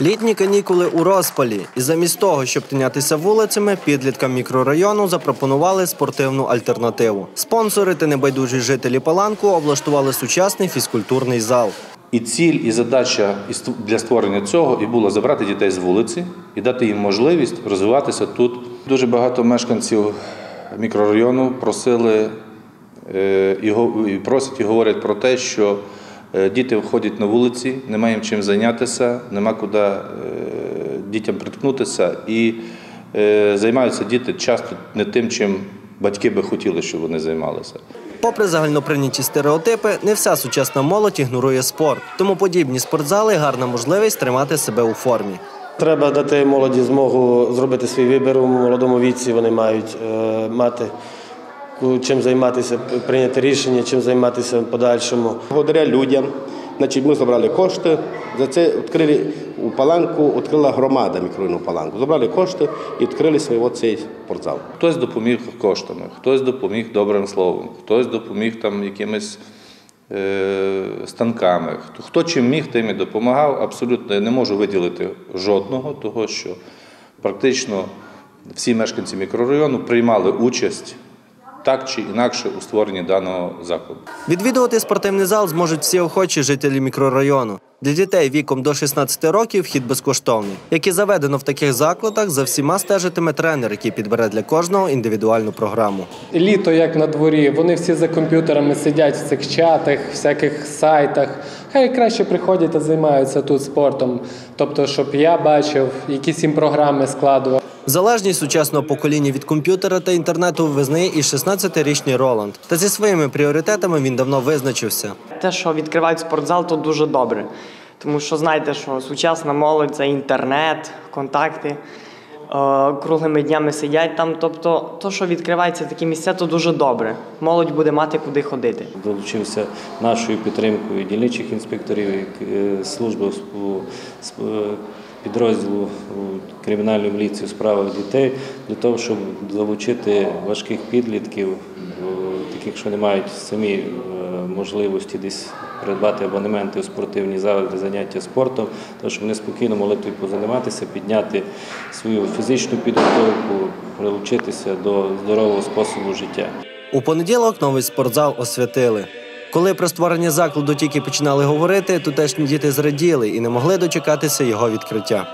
Літні канікули у розпалі, і замість того, щоб тинятися вулицями, підліткам мікрорайону запропонували спортивну альтернативу. Спонсори та небайдужі жителі Паланку облаштували сучасний фізкультурний зал. І ціль, і задача і ст- для створення цього і було забрати дітей з вулиці і дати їм можливість розвиватися тут. Дуже багато мешканців мікрорайону просили е, і просять і говорять про те, що діти виходять на вулиці, немає їм чим зайнятися, нема куди е, дітям приткнутися, і е, займаються діти часто не тим, чим батьки би хотіли, щоб вони займалися. Попри загальноприйняті стереотипи, не вся сучасна молодь ігнорує спорт, тому подібні спортзали гарна можливість тримати себе у формі. Треба дати молоді змогу зробити свій вибір у молодому віці. Вони мають е, мати чим займатися, прийняти рішення, чим займатися в подальшому. Благодаря людям, значить, ми забрали кошти. За це відкрили у Паланку, відкрила громада мікрорайону Паланку. Забрали кошти і відкрили свій оцей спортзал. Хтось допоміг коштами, хтось допоміг добрим словом, хтось допоміг там якимись е, станками. Хто чим міг, тим і допомагав. Абсолютно я не можу виділити жодного, того що практично всі мешканці мікрорайону приймали участь так чи інакше у створенні даного закладу. Відвідувати спортивний зал зможуть всі охочі жителі мікрорайону. Для дітей віком до 16 років вхід безкоштовний. Як і заведено в таких закладах, за всіма стежитиме тренер, який підбере для кожного індивідуальну програму. літо як на дворі, вони всі за комп'ютерами сидять в цих чатах, всяких сайтах. Хай краще приходять та займаються тут спортом. Тобто, щоб я бачив, якісь їм програми складував. Залежність сучасного покоління від комп'ютера та інтернету визнає і 16-річний Роланд. Та зі своїми пріоритетами він давно визначився. Те, що відкривають спортзал, то дуже добре. Тому що знаєте, що сучасна молодь це інтернет, контакти, е, круглими днями сидять там. Тобто, то, що відкриваються такі місця, то дуже добре. Молодь буде мати куди ходити. долучився нашою підтримкою дільничих інспекторів, е, служби е, підрозділу у кримінальній міліції у справах дітей для того, щоб залучити важких підлітків, таких, що не мають самі можливості десь придбати абонементи у спортивні зали для заняття спортом, тому щоб вони спокійно могли тут позайматися, підняти свою фізичну підготовку, прилучитися до здорового способу життя. У понеділок новий спортзал освятили. Коли про створення закладу тільки починали говорити, тутешні діти зраділи і не могли дочекатися його відкриття.